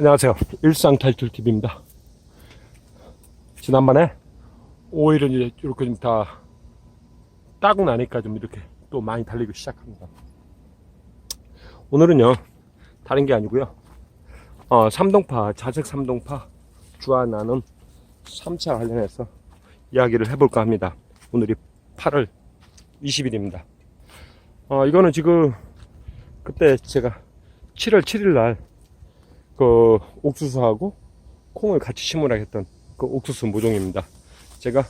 안녕하세요. 일상탈출TV입니다. 지난번에 오일은 이제 이렇게 좀다 따고 나니까 좀 이렇게 또 많이 달리기 시작합니다. 오늘은요, 다른 게 아니고요. 어, 삼동파, 자색 삼동파 주안하는 3차 관련해서 이야기를 해볼까 합니다. 오늘이 8월 20일입니다. 어, 이거는 지금 그때 제가 7월 7일 날 그 옥수수하고 콩을 같이 심으라 했던 그 옥수수 모종입니다. 제가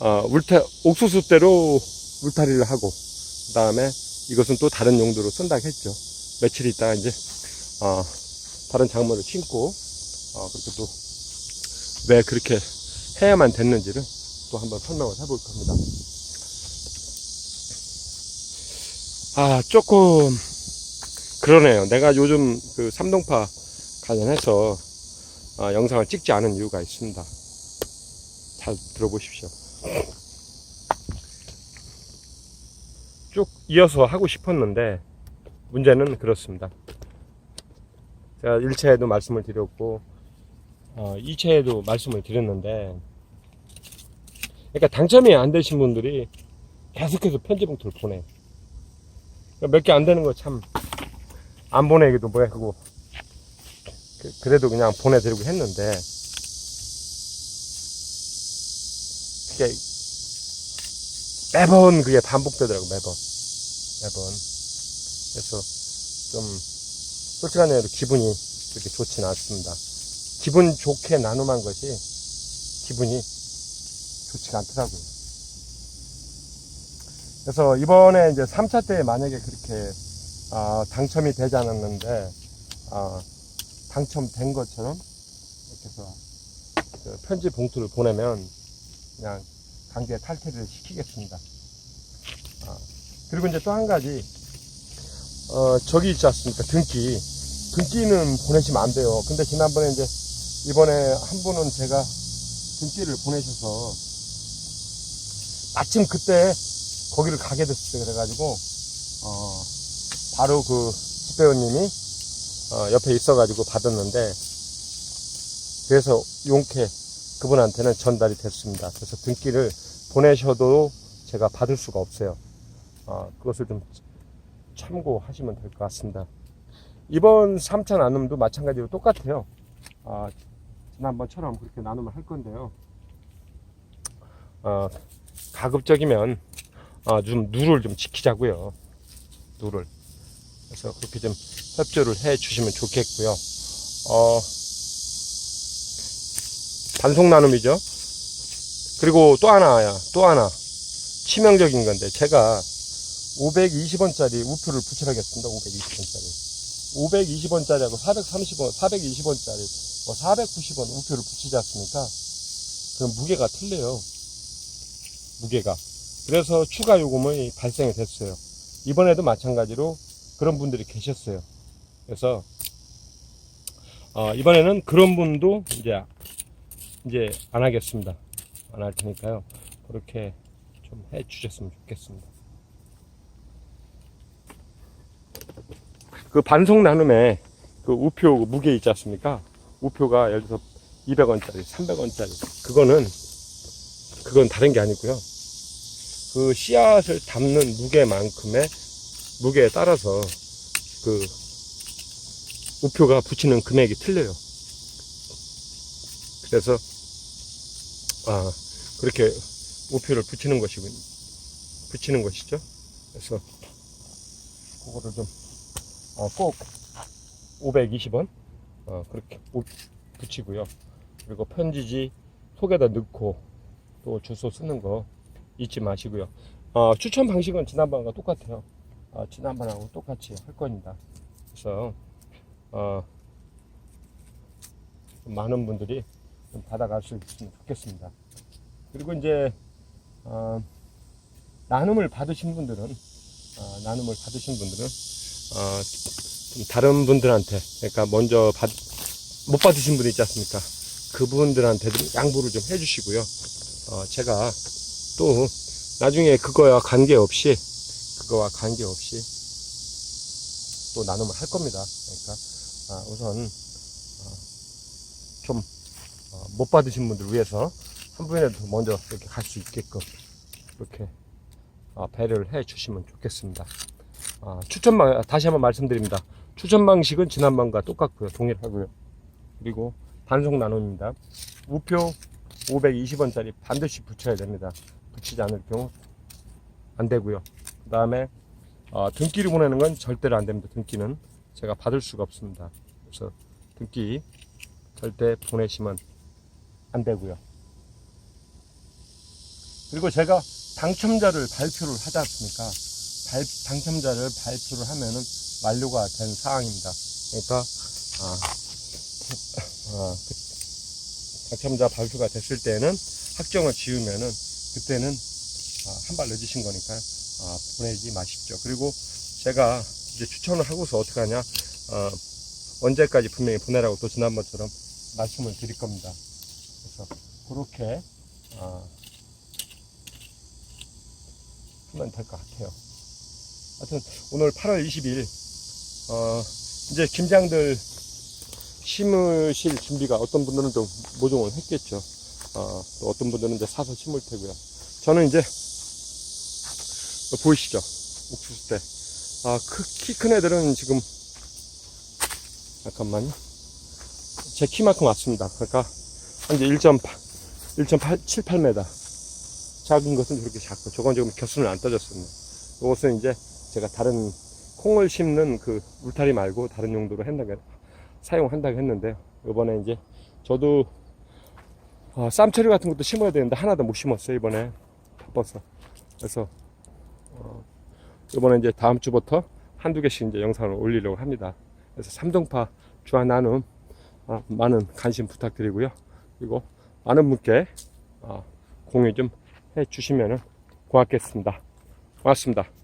어, 울타 옥수수 때로 울타리를 하고 그 다음에 이것은 또 다른 용도로 쓴다 했죠. 며칠 있다가 이제 어, 다른 작물을 심고 어, 그렇게 또 왜 그렇게 해야만 됐는지를 또 한번 설명을 해볼 겁니다. 아 조금 그러네요. 내가 요즘 그 삼동파 관련해서 어, 영상을 찍지 않은 이유가 있습니다. 잘 들어보십시오. 쭉 이어서 하고 싶었는데 문제는 그렇습니다. 제가 1차에도 말씀을 드렸고 어, 2차에도 말씀을 드렸는데 그러니까 당첨이 안 되신 분들이 계속해서 편지 봉투를 보내. 몇 개 안 되는 거 참 안 보내기도 뭐야 그거 그- 그래도 그냥 보내드리고 했는데. 그게 매번 그게 반복되더라고 매번. 매번. 그래서 좀 솔직한 얘기로 기분이 그렇게 좋지는 않습니다. 기분 좋게 나눔한 것이 기분이 좋지가 않더라고요. 그래서 이번에 이제 3차 때 만약에 그렇게 아, 당첨이 되지 않았는데 아, 당첨된 것처럼 이렇게 해서 그 편지 봉투를 보내면 그냥 강제 탈퇴를 시키겠습니다. 아, 그리고 이제 또 한 가지 어, 저기 있지 않습니까? 등기. 등기는 보내시면 안 돼요. 근데 지난번에 이제 이번에 한 분은 제가 등기를 보내셔서 마침 그때 거기를 가게 됐어요. 그래가지고 어, 바로 그 집배원님이 어, 옆에 있어가지고 받았는데 그래서 용케 그분한테는 전달이 됐습니다. 그래서 등기를 보내셔도 제가 받을 수가 없어요. 어, 그것을 좀 참고하시면 될 것 같습니다. 이번 3차 나눔도 마찬가지로 똑같아요. 아, 지난번처럼 그렇게 나눔을 할 건데요. 어, 가급적이면 어, 좀 누를 좀 지키자고요. 누를. 그래서 그렇게 좀 협조를 해 주시면 좋겠고요. 어, 반송 나눔이죠. 그리고 또 하나야, 또 하나. 치명적인 건데, 제가 520원짜리 우표를 붙여라겠습니다. 520원짜리. 520원짜리하고 430원, 420원짜리, 뭐 490원 우표를 붙이지 않습니까? 그럼 무게가 틀려요. 무게가. 그래서 추가 요금이 발생이 됐어요. 이번에도 마찬가지로 그런 분들이 계셨어요. 그래서 어, 이번에는 그런 분도 이제 이제 안 하겠습니다. 안 할 테니까요. 그렇게 좀 해 주셨으면 좋겠습니다. 그 반송 나눔에 그 우표 무게 있지 않습니까? 우표가 예를 들어서 200원짜리, 300원짜리. 그거는 그건 다른 게 아니고요. 그 씨앗을 담는 무게만큼의 무게에 따라서 그 우표가 붙이는 금액이 틀려요. 그래서 아 그렇게 우표를 붙이는 것이 붙이는 것이죠. 그래서 그거를 좀꼭 520원 어, 그렇게 우- 붙이고요. 그리고 편지지 속에다 넣고 또 주소 쓰는 거 잊지 마시고요. 어, 추천 방식은 지난번과 똑같아요. 어, 지난번하고 똑같이 할 겁니다. 그래서 어, 좀 많은 분들이 좀 있으면 좋겠습니다. 그리고 이제 어, 나눔을 받으신 분들은 어, 나눔을 받으신 분들은 어, 좀 다른 분들한테 그러니까 먼저 받, 못 받으신 분이 있지 않습니까? 그분들한테도 양보를 좀 해주시고요. 어, 제가 또 나중에 그거와 관계없이 그거와 관계없이 또 나눔을 할 겁니다. 그러니까 아, 우선 어, 좀못 받으신 분들 위해서 한 분이라도 먼저 이렇게 갈 수 있게끔 이렇게 아, 배려를 해 주시면 좋겠습니다. 아, 추천 방 다시 한번 말씀드립니다. 추천 방식은 지난번과 똑같고요. 동일하고요. 그리고 단속 나눔입니다. 우표 520원짜리 반드시 붙여야 됩니다. 붙이지 않을 경우 안 되고요. 그 다음에 어, 등기를 보내는 건 절대로 안 됩니다. 등기는 제가 받을 수가 없습니다. 그래서 등기 절대 보내시면 안 되고요. 그리고 제가 당첨자를 발표를 하지 않습니까? 발- 당첨자를 발표를 하면은 만료가 된 사항입니다. 그러니까 아, 아, 그 당첨자 발표가 됐을 때는 확정을 지으면은 그때는 아, 한발 늦으신 거니까 아, 보내지 마십시오. 그리고 제가 이제 추천을 하고서 어떻게 하냐 어, 언제까지 분명히 보내라고 또 지난번처럼 말씀을 드릴 겁니다. 그래서 그렇게 아, 하면 될 것 같아요. 하여튼 오늘 8월 20일 어, 이제 김장들 심으실 준비가 어떤 분들은 좀 모종을 했겠죠. 어, 또 어떤 분들은 이제 사서 심을 테고요. 저는 이제 보이시죠? 옥수수 때. 아, 키큰 애들은 지금 잠깐만요. 제 키만큼 왔습니다. 그러니까 한 이제 1.8, 1.8, 7, 8m. 작은 것은 저렇게 작고, 저건 지금 겨순을 안 떠졌습니다. 이것은 이제 제가 다른 콩을 심는 그 울타리 말고 다른 용도로 한다고, 사용한다고 했는데, 이번에 이제 저도 아, 쌈처리 같은 것도 심어야 되는데 하나도 못 심었어요, 이번에. 바빠서. 그래서, 어, 이번에 이제 다음 주부터 한두 개씩 이제 영상을 올리려고 합니다. 그래서 삼동파 주화 나눔 아, 많은 관심 부탁드리고요. 그리고 많은 분께 아, 공유 좀 해 주시면 고맙겠습니다. 고맙습니다.